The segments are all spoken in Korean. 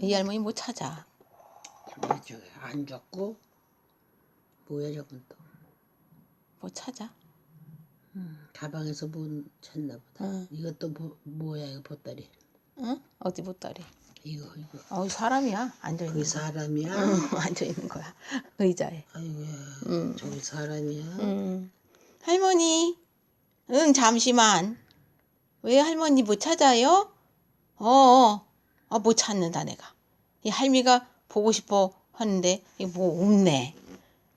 이 할머니 못 찾아. 왜 저기 안 줬고 뭐야 저건 또 못 찾아. 가방에서 못 찾나 보다. 응. 이것도 뭐, 뭐야 이거 보따리. 응? 어디 보따리? 이거 이거 어 사람이야. 앉아 있는 그 거. 사람이야. 응, 앉아 있는 거야. 의자에. 아이고야 응. 저기 사람이야. 응. 할머니. 응, 잠시만. 왜 할머니 못 찾아요? 어, 어, 어, 못 찾는다, 내가. 이 할미가 보고 싶어 하는데, 이뭐 없네.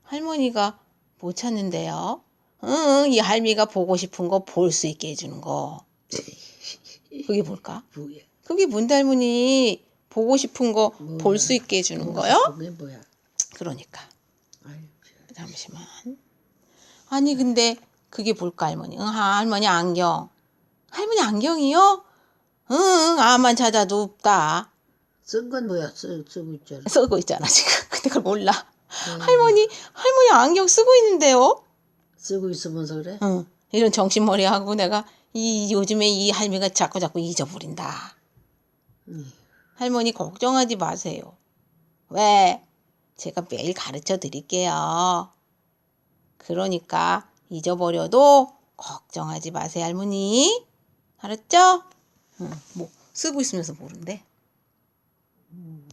할머니가 못 찾는데요. 응, 이 할미가 보고 싶은 거 볼 수 있게 해주는 거. 그게 뭘까? 뭐야? 그게 뭔데, 할머니? 보고 싶은 거 볼 수 있게 해주는 거요? 그게 뭐야? 그러니까. 아유 잠시만. 아니 근데 그게 뭘까 할머니? 응, 아, 할머니 안경. 할머니 안경이요? 응, 응 아만 찾아도 없다. 쓴 건 뭐야? 쓰, 쓰고 있잖아. 쓰고 있잖아 지금. 근데 그걸 몰라. 응. 할머니 할머니 안경 쓰고 있는데요? 쓰고 있으면서 그래? 응. 이런 정신머리 하고 내가 이 요즘에 이 할미가 자꾸 자꾸 잊어버린다. 응. 할머니 걱정하지 마세요. 왜? 제가 매일 가르쳐 드릴게요. 그러니까 잊어버려도 걱정하지 마세요, 할머니. 알았죠? 응, 뭐 쓰고 있으면서 모른대. 음.